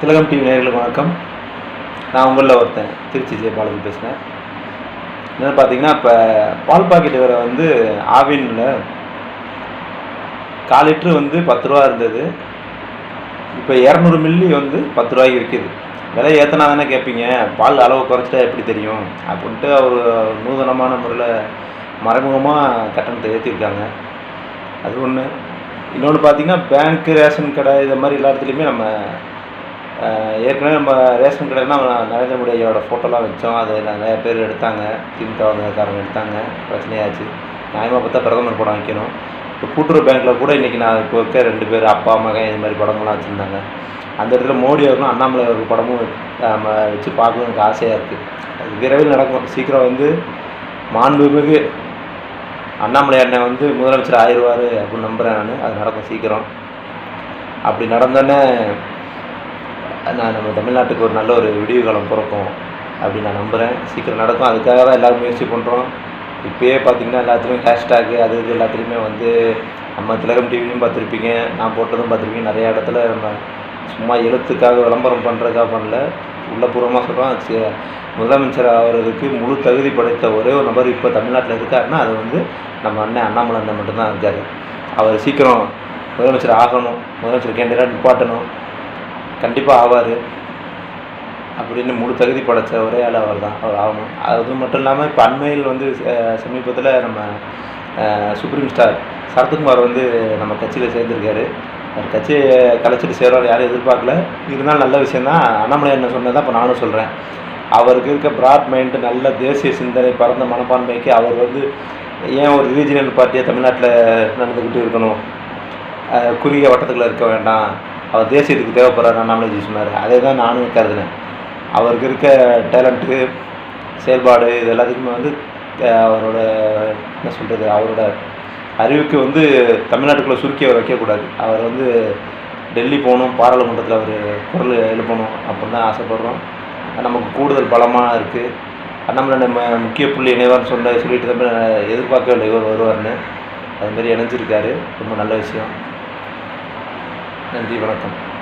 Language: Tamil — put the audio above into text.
திலகம் டிவி நேயர்களுக்கு வணக்கம். நான் உங்களில் ஒருத்தன் திருச்சி ஜெயபாலஜி பேசுகிறேன் என்னென்னு பார்த்தீங்கன்னா இப்போ பால் பாக்கெட் விலை வந்து ஆவினில் கால் லிட்ரு வந்து பத்து ரூபா இருந்தது. இப்போ இரநூறு மில்லி வந்து பத்து ரூபாய்க்கு விற்கிது. விலை ஏற்றினா தானே கேட்பீங்க? பால் அளவு குறைச்சிட்டா எப்படி தெரியும்? அப்படின்ட்டு அவர் நூதனமான முறையில் மறைமுகமாக கட்டணத்தை ஏற்றிருக்காங்க அது ஒன்று இன்னொன்று பார்த்தீங்கன்னா பேங்க்கு ரேஷன் கடை இது மாதிரி எல்லா இடத்துலையுமே நம்ம ஏற்கனவே நம்ம ரேஷன் கடைனா நரேந்திர மோடி ஐயாவோட ஃபோட்டோலாம் வச்சோம். அது நிறைய பேர் எடுத்தாங்க. திமுககாரங்க எடுத்தாங்க. பிரச்சனையாச்சு. நியாயமாக பார்த்தா பிரதமர் படம் வைக்கணும். இப்போ கூட்டுறவு பேங்க்கில் கூட இன்றைக்கி நான் இப்போ இருக்க ரெண்டு பேர் அப்பா மகன் இது மாதிரி படங்கள்லாம் வச்சுருந்தாங்க. அந்த இடத்துல மோடி அவர்களும் அண்ணாமலை அவர்கள் படமும் நம்ம வச்சு பார்க்கணும் எனக்கு ஆசையாக இருக்குது அது விரைவில் நடக்கும். சீக்கிரம் வந்து மாண்புமிகு அண்ணாமலை அண்ணன் வந்து முதலமைச்சர் ஆயிடுவார் அப்படின்னு நம்புகிறேன் நான். அது நடக்கும் சீக்கிரம். அப்படி நடந்தோன்னே நான் நம்ம தமிழ்நாட்டுக்கு ஒரு நல்ல ஒரு விடிவு காலம் பிறக்கும் அப்படின்னு நான் நம்புகிறேன் சீக்கிரம் நடக்கும். அதுக்காக தான் எல்லோரும் முயற்சி பண்ணுறோம் இப்போயே பார்த்தீங்கன்னா எல்லாத்துலேயும் ஹேஷ்டேக்கு அது இது எல்லாத்துலேயுமே வந்து நம்ம திலகம் டிவிலையும் பார்த்துருப்பீங்க. நான் போட்டதும் பார்த்துருப்பீங்க. நிறைய இடத்துல நம்ம சும்மா எழுத்துக்காக விளம்பரம் பண்ணுறதுக்காக பண்ணல. உள்ளபூர்வமாக சொல்கிறோம் முதலமைச்சர் ஆகிறதுக்கு முழு தகுதி படைத்த ஒரே ஒரு நபர் இப்போ தமிழ்நாட்டில் இருக்காருன்னா அது வந்து நம்ம அண்ணன் அண்ணாமலை அண்ணன் மட்டும்தான் இருக்கார். அவர் சீக்கிரம் முதலமைச்சர் ஆகணும். முதலமைச்சர் கேண்டிடேட் நிப்பாட்டணும். கண்டிப்பாக ஆவார். அப்படின்னு முழு தகுதி படைச்ச ஒரே ஆள் அவர் தான் அவர் ஆகணும். அது மட்டும் இல்லாமல் இப்போ அண்மையில் வந்து சமீபத்தில் நம்ம சுப்ரீம் ஸ்டார் சரத்குமார் வந்து நம்ம கட்சியில் சேர்ந்துருக்காரு. அவர் கட்சியை கலைச்சிட்டு சேர்வார் யாரும் எதிர்பார்க்கல. இருந்தாலும் நல்ல விஷயந்தான் அண்ணாமலை என்ன சொன்னதான் இப்போ நானும் சொல்கிறேன் அவருக்கு இருக்க பிராட் மைண்டு நல்ல தேசிய சிந்தனை பரந்த மனப்பான்மைக்கு அவர் வந்து ஏன் ஒரு ரீஜினல் பார்ட்டியை தமிழ்நாட்டில் நடந்துக்கிட்டு இருக்கணும்? குறுகிய வட்டத்துக்குள்ள இருக்க வேண்டாம். அவர் தேசியத்துக்கு தேவைப்படுறாரு அண்ணாமலைஜி சொன்னார். அதே தான் நானும் கருதுனேன். அவருக்கு இருக்க டேலண்ட்டு செயல்பாடு இது எல்லாத்துக்குமே வந்து அவரோட என்ன சொல்கிறது அவரோட அறிவுக்கு வந்து தமிழ்நாட்டுக்குள்ளே சுருக்கி அவர் வைக்கக்கூடாது. அவர் வந்து டெல்லி போகணும் பாராளுமன்றத்தில் அவர் குரல் எழுப்பணும் அப்படின்னு தான் ஆசைப்படுறோம். நமக்கு கூடுதல் பலமாக இருக்குது அண்ணாமலை நம்ம முக்கிய புள்ளி இணைவார்னு சொன்ன சொல்லிட்டு தான் எதிர்பார்க்கவில்லை இவர் வருவார்னு அதுமாரி இணைஞ்சிருக்காரு. ரொம்ப நல்ல விஷயம். நன்றி வணக்கம்.